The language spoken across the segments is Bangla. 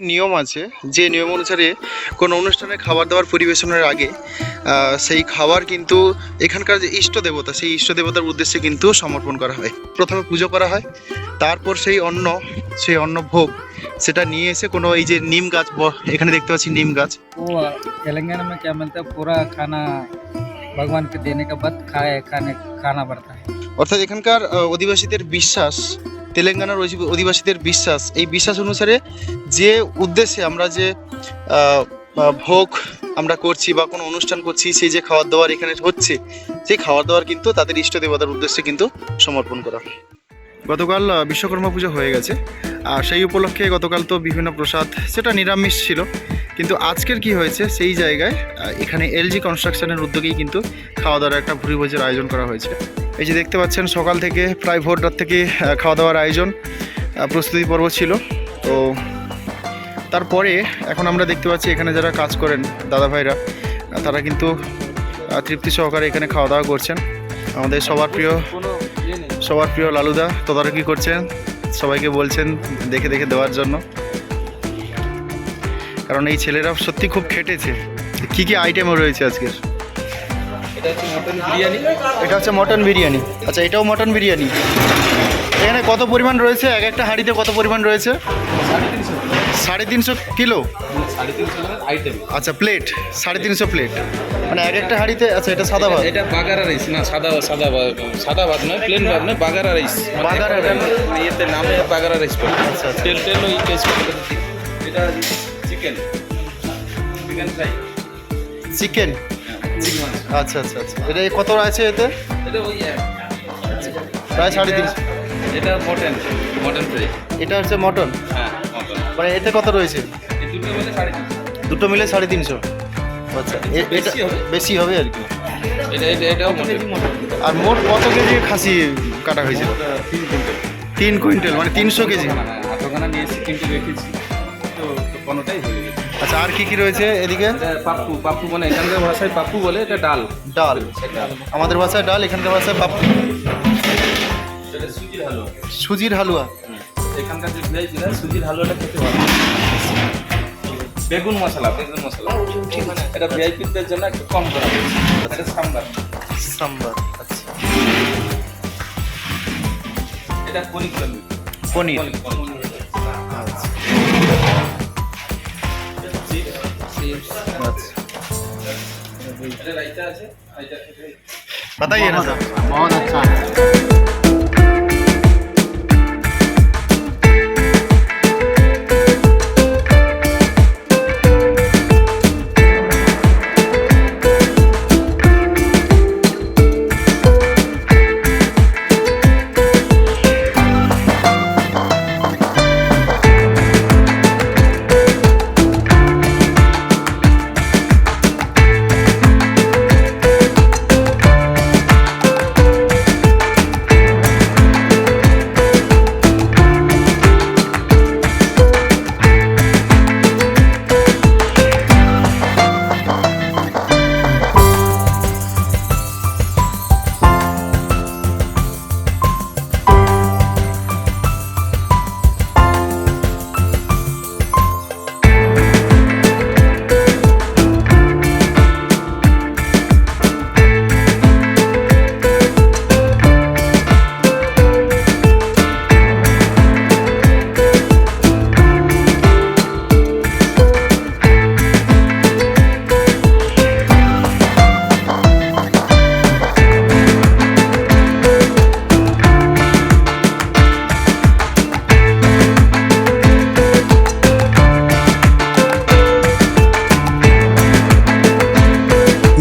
নিয়ম আছে যে নিয়ম অনুসারে কোনো অনুষ্ঠানে খাবার দাবার পরিবেশনের আগে আহ, সেই খাবার কিন্তু এখানকার যে ইষ্ট দেবতা সেই ইষ্ট দেবতার উদ্দেশ্যে কিন্তু সমর্পণ করা হয় প্রথমে পুজো করা হয় তারপর সেই অন্ন সেই অন্ন ভোগ সেটা নিয়ে এসে কোনো এই যে নিম গাছ ব- এখানে দেখতে পাচ্ছি নিম গাছ वो तेलंगाना में क्या मिलता है पूरा खाना भगवान के देने के बाद खाए खाने खाना पड़ता है অর্থাৎ এখানকার আহ, অধিবাসীদের বিশ্বাস তেলেঙ্গানার অধি- অধিবাসীদের বিশ্বাস এই বিশ্বাস অনুসারে যে উদ্দেশ্যে আমরা যে ভোগ আমরা করছি বা কোনো অনুষ্ঠান করছি, সেই যে খাবার দাবার এখানে হচ্ছে, সেই খাওয়ার দাওয়ার কিন্তু তাদের ইষ্ট দেবতার উদ্দেশ্যে কিন্তু সমর্পণ করা গতকাল বিশ্বকর্মা পুজো হয়ে গেছে। আর সেই উপলক্ষে গতকাল তো বিভিন্ন প্রসাদ, সেটা নিরামিষ ছিল। কিন্তু আজকের কি হয়েছে, সেই জায়গায় এখানে এলজি কনস্ট্রাকশনের উদ্যোগেই কিন্তু খাওয়া দাওয়ার একটা ভুরিভোজের আয়োজন করা হয়েছে। এই যে দেখতে পাচ্ছেন, সকাল থেকে প্রায় ভোর রাত থেকে খাওয়া দাওয়ার আয়োজন প্রস্তুতি পর্ব ছিল। তো তারপরে এখন আমরা দেখতে পাচ্ছি এখানে যারা কাজ করেন দাদা ভাইরা তারা কিন্তু তৃপ্তি সহকারে এখানে খাওয়া দাওয়া করছেন। আমাদের সবার প্রিয় সবার প্রিয় লালুদা, তদারকি করছেন, সবাইকে বলছেন দেখে দেখে দেওয়ার জন্য। কারণ এই ছেলেরা সত্যি খুব খেটেছে। কি কি আইটেমও রয়েছে আজকের? এটা হচ্ছে মটন বিরিয়ানি। এটা হচ্ছে মটন বিরিয়ানি আচ্ছা এটাও মটন বিরিয়ানি। এখানে কত পরিমাণ রয়েছে? এক একটা হাঁড়িতে কত পরিমাণ রয়েছে? সাড়ে তিনশো কিলো? আচ্ছা প্লেট সাড়ে তিনশো প্লেট মানে এক একটা হাঁড়িতে আচ্ছা এটা সাদা ভাত। এটা বাগারা রাইস না সাদা সাদা সাদা ভাত নয় প্লেন ভাত নয় বাগারা রাইস বাগারা rice। ইয়েতে নামে বাগারা রাইস আচ্ছা, আচ্ছা। তেল তেল ওই টেস্ট এটা chicken chicken fry chicken chicken আচ্ছা আচ্ছা আচ্ছা। এটা কত আছে এতে? এটা ওই প্রায় সাড়ে তিনশো। এটা মটন মটন ফ্রাই এটা হচ্ছে মটন? হ্যাঁ মানে এতে কত রয়েছে? দুটো মিলে সাড়ে তিনশো। আচ্ছা এটা বেশি হবে। আর কি। মটন। আর মোট কত কেজি খাসি কাটা হয়েছে? তিন কুইন্টাল। মানে তিনশো কেজি। নিয়েছি তিনটে রেখেছি। তো কোনোটাই হয়ে গেছে। আচ্ছা আর কি কি রয়েছে এদিকে? পাপ্পু পাপ্পু মানে এখানকার ভাষায় পাপ্পু বলে এটা ডাল। ডাল। আমাদের ভাষায় ডাল এখানকার ভাষায় পাপ এটা সুজির হালুয়া। সুজির হালুয়া। এখানকার যে ভিআইপিরা সুজির হালুয়াটা খেতে ভালো বেগুন মশলা বেগুন মশলা। মানে এটা ভিআইপিদের জন্য একটু কম করা হয়েছে। এটা সাম্বার। সাম্বার আচ্ছা। এটা পনির। পনির পনির। बताइए ना सर बहुत अच्छा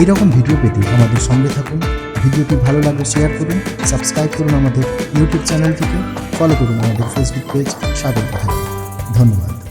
এই রকম ভিডিও পেতে আমাদের সঙ্গে থাকুন। ভিডিওটি ভালো লাগলে শেয়ার করুন সাবস্ক্রাইব করুন আমাদের ইউটিউব চ্যানেলটিকে ফলো করুন আমাদের ফেসবুক পেজ স্বাগত থাকুন ধন্যবাদ।